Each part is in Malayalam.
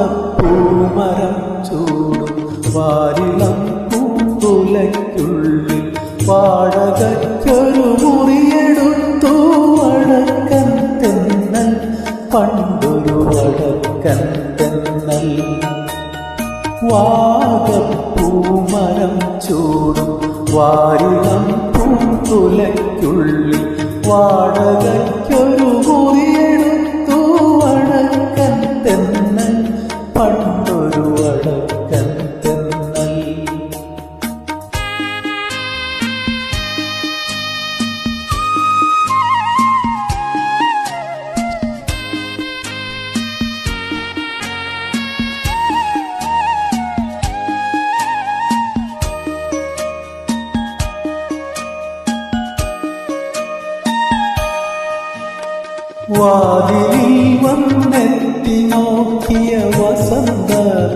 വാഗപ്പൂമരം ചൂടും വാരിളം പൂങ്കുലയ്ക്കുള്ളിൽ വാടകയ്ക്കൊരു മുറിയെടുത്തു വടക്കൻ തെന്നൽ പണ്ടൊരു വടക്കൻ തെന്നൽ. വാഗപ്പൂമരം ചൂടും വാരിളം പൂങ്കുലയ്ക്കുള്ളിൽ വാടകയ്ക്കൊരു വാതിലിൽ വന്നെത്തി നോക്കിയ വസന്ത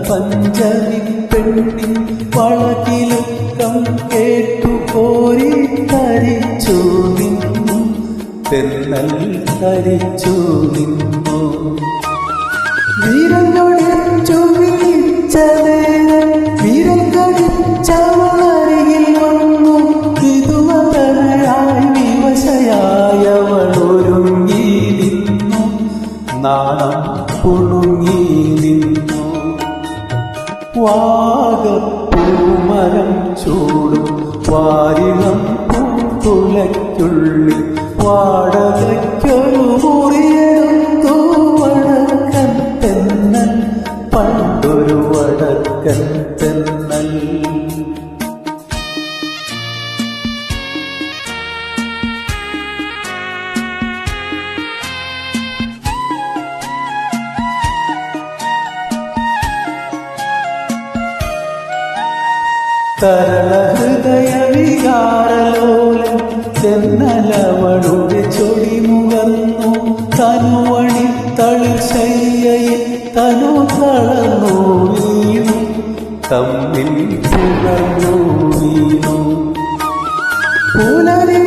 പഞ്ചമി പെണ്ണി വളകിലുക്കം കേട്ടു കോരി തരിച്ചു നിന്നു. തെന്നൽ തരിച്ചു നിന്നു. കുണുങ്ങി നിന്നു വാഗപ്പൂമരം ചൂടും വാരിളം പൂത്തുലയ്ക്കുള്ളിൽ വാടകയ്ക്കൊരു മുറിയെടുത്തു. വടക്കൻ തെന്നൽ പണ്ടൊരു വടക്കൻ തെന്നൽ. തരള ഹൃദയ വികാരലോലം ചെന്നലവളുടെ ചൊടി മുകർന്നു തനുവണി തളിശയ്യയിൽ തനു തളർന്നു തമ്മിൽ പുണർന്നു വീണു. പുലരി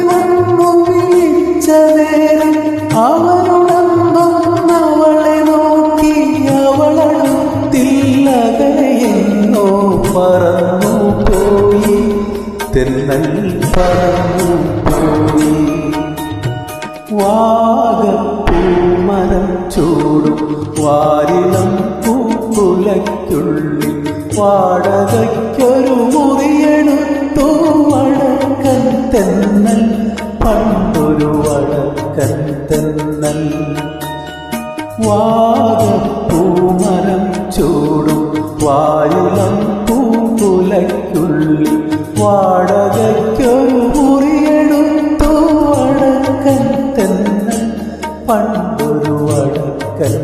തെന്നൽ പറന്നു പോയി വാഗപ്പൂമരം ചൂടും വാരിളം പൂക്കുലയ്ക്കുള്ളിൽ വാടകയ്ക്കൊരു മുറിയെടുത്തു. വടക്കൻ തെന്നൽ പണ്ടൊരു വടക്കൻ തെന്നൽ. വാഗപ്പൂമരം ചൂടും വാരിളം പൂക്കുലയ്ക്കുള്ളിൽ വാടകയ്ക്കൊരു മുറിയെടുത്തു വടക്കൻ തെന്നൽ പണ്ടൊരു വടക്കൻ